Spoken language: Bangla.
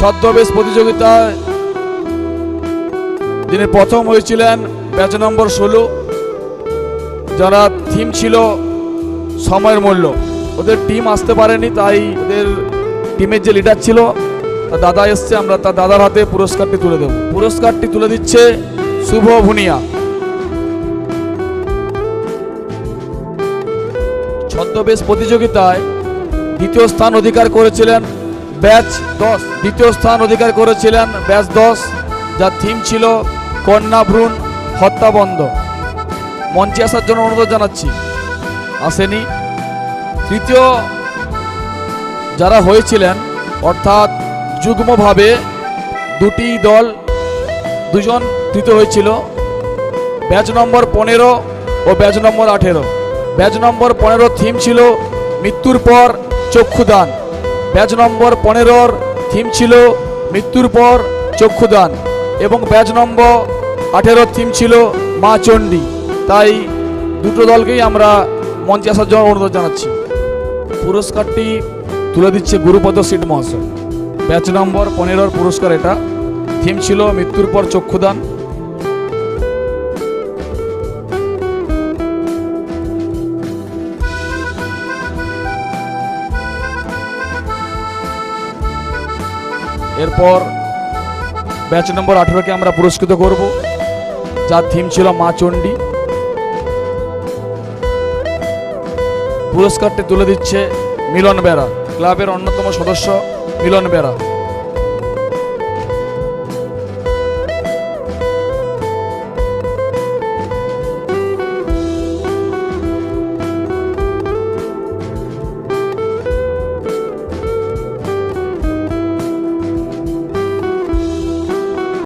ছদ্মবেশ প্রতিযোগিতায় যিনি প্রথম হয়েছিলেন ব্যাচ নম্বর ষোলো, যারা থিম ছিল সময়ের মূল্য। ওদের টিম আসতে পারেনি, তাই ওদের টিমের যে লিডার ছিল, তার দাদা এসছে, আমরা তার দাদার হাতে পুরস্কারটি তুলে দেব। পুরস্কারটি তুলে দিচ্ছে শুভ ভুনিয়া। ছদ্মবেশ প্রতিযোগিতায় দ্বিতীয় স্থান অধিকার করেছিলেন ব্যাচ দশ। দ্বিতীয় স্থান অধিকার করেছিলেন ব্যাচ দশ, যার থিম ছিল কন্যা ভ্রূণ হত্যা বন্ধ। মঞ্চে আসার জন্য অনুরোধ জানাচ্ছি। আসেনি। তৃতীয় যারা হয়েছিলেন, অর্থাৎ যুগ্মভাবে দুটি দল, দুজন তৃতীয় হয়েছিল, ব্যাচ নম্বর পনেরো ও ব্যাচ নম্বর আঠেরো। ব্যাচ নম্বর পনেরো থিম ছিল মৃত্যুর পর চক্ষুদান। ব্যাচ নম্বর পনেরোর থিম ছিল মৃত্যুর পর চক্ষুদান এবং ব্যাচ নম্বর আঠেরোর থিম ছিল মা চণ্ডী। তাই দুটো দলকেই আমরা মঞ্চে আসার জন্য অনুরোধ জানাচ্ছি। পুরস্কারটি তুলে দিচ্ছে গুরুপদ সিট মহাশয়। ব্যাচ নম্বর পনেরোর পুরস্কার এটা। থিম ছিল মৃত্যুর পর চক্ষুদান। এরপর ব্যাচ নম্বর আঠেরোকে আমরা পুরস্কৃত করব। যার থিম ছিল মা চণ্ডী। পুরস্কারটি তুলে দিচ্ছে মিলন বেড়া ক্লাবের অন্যতম সদস্য মিলন বেরা।